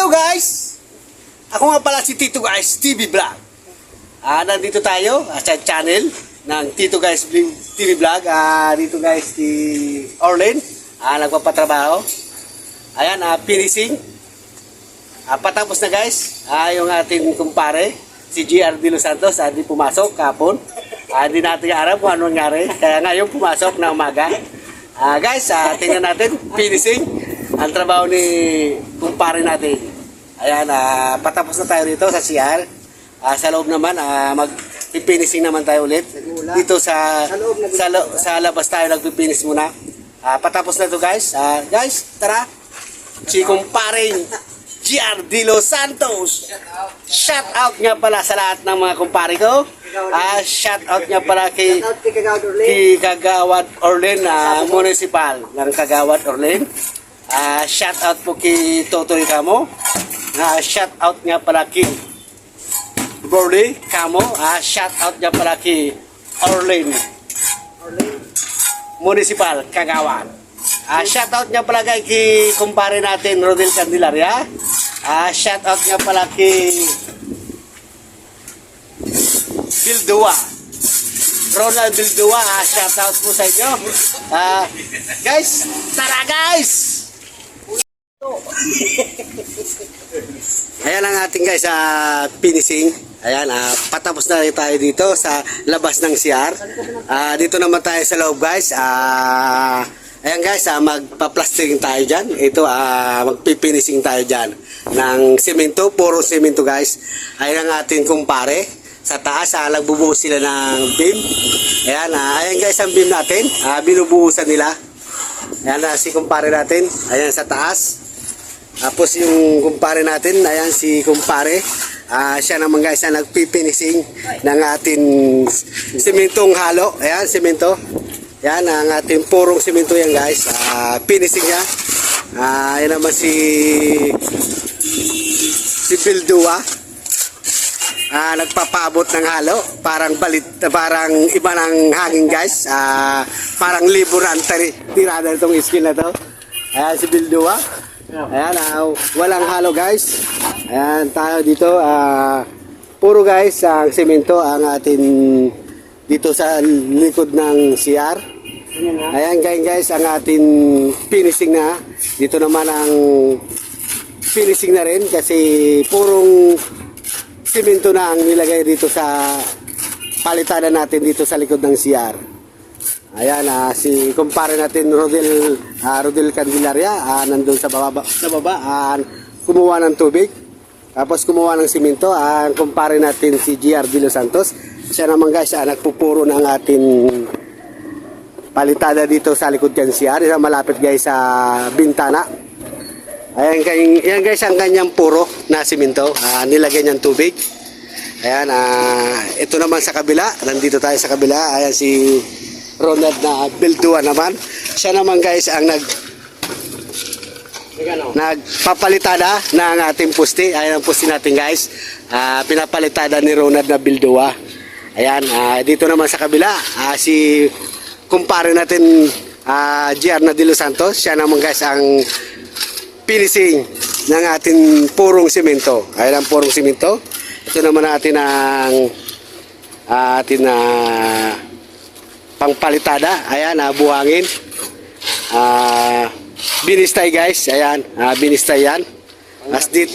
Hello guys! Ako nga pala si Tito Guys TV Vlog. Ah, nandito tayo ah, sa channel ng Tito Guys TV Vlog. Ah, dito guys si Orlen. Ah, nagpapatrabaho. Ayan, ah, finishing. Ah, patapos na guys. Ah, yung ating kumpare, si GR De Los Santos, ah, di pumasok kapon. Ah, di natin alam kung ano nangyari. Kaya ngayon pumasok na umaga. Ah, guys, ah, tingnan natin, finishing ang trabaho ni kumpare natin. Ayan, ah, patapos na tayo dito sa CR. Ah, sa loob naman, ah, mag-finishing naman tayo ulit. Dito sa Sa loob na- sa, lo- sa labas tayo nagpipinish muna. Ah, patapos na to guys. Ah, guys, tara. Si kumparing GR De Los Santos. Shout out nga pala sa lahat ng mga kumpare ko. Ah, shout out nga pala kay kay Kagawad Orlen na municipal ng Kagawad Orlen. Ah, shout out po kay Totoy Kamo. Ah, shout out nga pala kay Borley Kamo. Ah, shout out nga pala kay Orlen Orly. Municipal Kagawad. Ah, shout out nga pala kay, kumpare natin Rodel Candelaria. Ah, shout out nga pala kay Bildua. Ronald Bildua, ah, shout out po sa inyo. Ah, guys, tara guys! Ayan ang ating guys ah, finishing. Ayan, ah, patapos na rin tayo dito sa labas ng CR. Ah, dito naman tayo sa loob guys. Ah, ayan guys, ah, magpa-plastering tayo dyan. Ito, ah, magpifinishing tayo dyan ng semento, puro semento guys. Ayan ang ating kumpare. Sa taas, ah, nagbubuhos sila ng beam. Ayan, ah, ayan guys ang beam natin. Ah, binubuhusan nila. Ayan na si kumpare natin. Ayan sa taas. Tapos yung kumpare natin, ayan si kumpare. Ah, siya naman guys ang nagpipinising ng ating simentong halo. Ayan, simento. Ayan, ang ating purong simento yan guys. Ah, finishing niya. Ah, ayan naman si si Pildua. Ah, nagpapaabot ng halo. Parang balit, parang iba ng hangin guys. Ah, parang liburan tari, tirada itong skin na to. Ayan si Bildua. Ayan, ah, walang halo guys. Ayan, tayo dito. ah, puro guys, ang semento ang atin dito sa likod ng CR. Ayan guys, guys, ang atin finishing na. Dito naman ang finishing na rin kasi purong simento na ang nilagay dito sa palitanan natin dito sa likod ng CR. Ayan, ah, si kumpare natin Rodel, ah, Rodel Candelaria, ah, nandun sa baba, sa baba ah, kumuha ng tubig. Tapos kumuha ng simento, ang kumpare natin si GR De Los Santos. Siya naman guys, ah, nagpupuro ng ating palitada dito sa likod ng CR. Isa malapit guys sa bintana. Ayan, kay- yan guys ang kanyang puro na simento. Ah, nilagyan niyang tubig. Ayan, ah, ito naman sa kabila. Nandito tayo sa kabila. Ayan si Ronald na Bildua naman. Siya naman guys ang nag nagpapalitada ng ating pusti. Ayan ang pusti natin guys. Ah, pinapalitada ni Ronald na Bildua. Ayan, ah, dito naman sa kabila, ah, si kumpare natin ah, GR na De Los Santos. Siya naman guys ang finishing ng ating purong simento. Ayan ang purong simento. Ito naman natin ang ah, atin na pangpalitada. Ayan, ah, buhangin. Ah, binistay guys. Ayan, ah, binistay yan. As dito,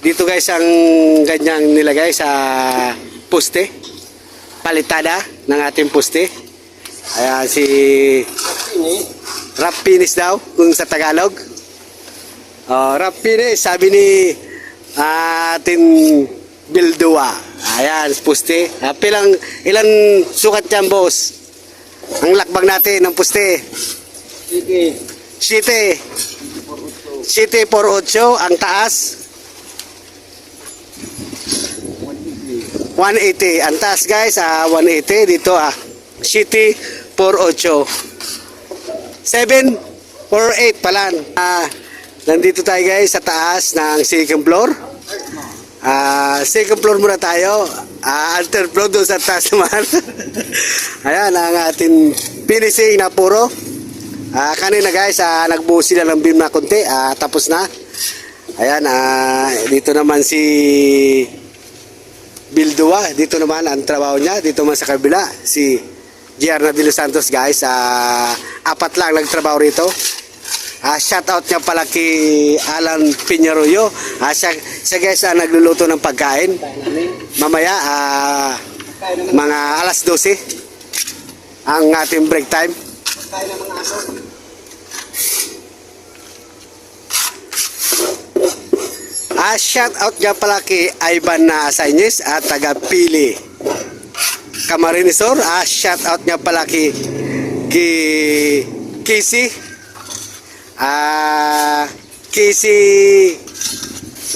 dito guys ang ganyang nilagay sa poste. Palitada ng ating poste. Ayan si Rap finish daw kung sa Tagalog. Oh, rap finish, sabi ni ah, ating Bildua. Ayan, puste. Ah, pilang, ilan sukat yan, boss? Ang lakbang natin ng puste. Sige. City. City 48, ang taas. 180. Ang taas guys, ah, 180. Dito ah, City 48. 748 pala. Ah, nandito tayo guys sa taas ng second floor. Ah, second floor muna tayo. Alter floor doon sa taas naman. Ayan ang ating finishing na puro. Ah, kanina guys, ah, nagbuhos sila ng beam na konti. Ah, tapos na. Ayan, ah, dito naman si Bildua. Dito naman ang trabaho niya. Dito naman sa kabila, si Gianna de los Santos guys. Ah, apat lang nagtrabaho rito. Ah, shout out niya pala kay Alan Piñaroyo. Ah, siya, siya guys ang nagluluto ng pagkain. Mamaya, naman. mga alas 12 ang ating break time. Ah, shout out nga pala kay Ivan na Asanyes at taga Pili. Camarinesor, ah, shout out nga pala kay kay Casey. Ah, Casey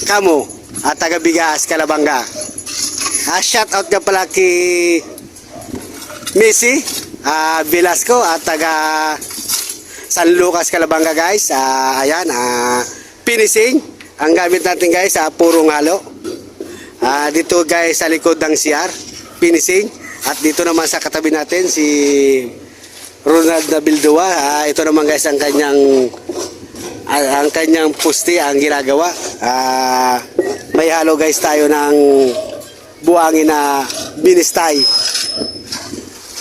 Kamo at taga Bigas, Kalabanga. Ah, shout out nga pala kay Missy ah, Velasco at taga San Lucas, Calabanga guys. Ah, ayan, ah, finishing. Ang gamit natin guys, ah, purong halo. Ah, dito guys sa likod ng CR, finishing. At dito naman sa katabi natin si Ronald Nabildua. Ah, ito naman guys ang kanyang ang, ang kanyang pusti ang ginagawa. Ah, may halo guys tayo ng buhangin na binistay.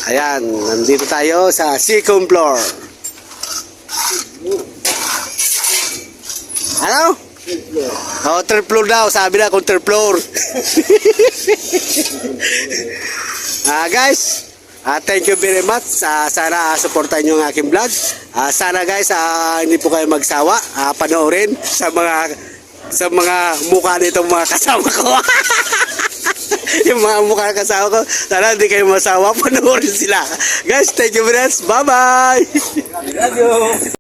Ayan, nandito tayo sa second floor. Ano? Oh, third floor daw. Sabi na kung third floor. Ah, guys, ah, thank you very much. Ah, sana ah, supportan nyo ang aking vlog. Ah, sana guys, ah, hindi po kayo magsawa. Ah, panoorin sa mga sa mga mukha nitong mga kasama ko. yung mga mukha kasama ko. Sana hindi kayo masawa. Panoorin sila. Guys, thank you very much. Bye-bye. Love you.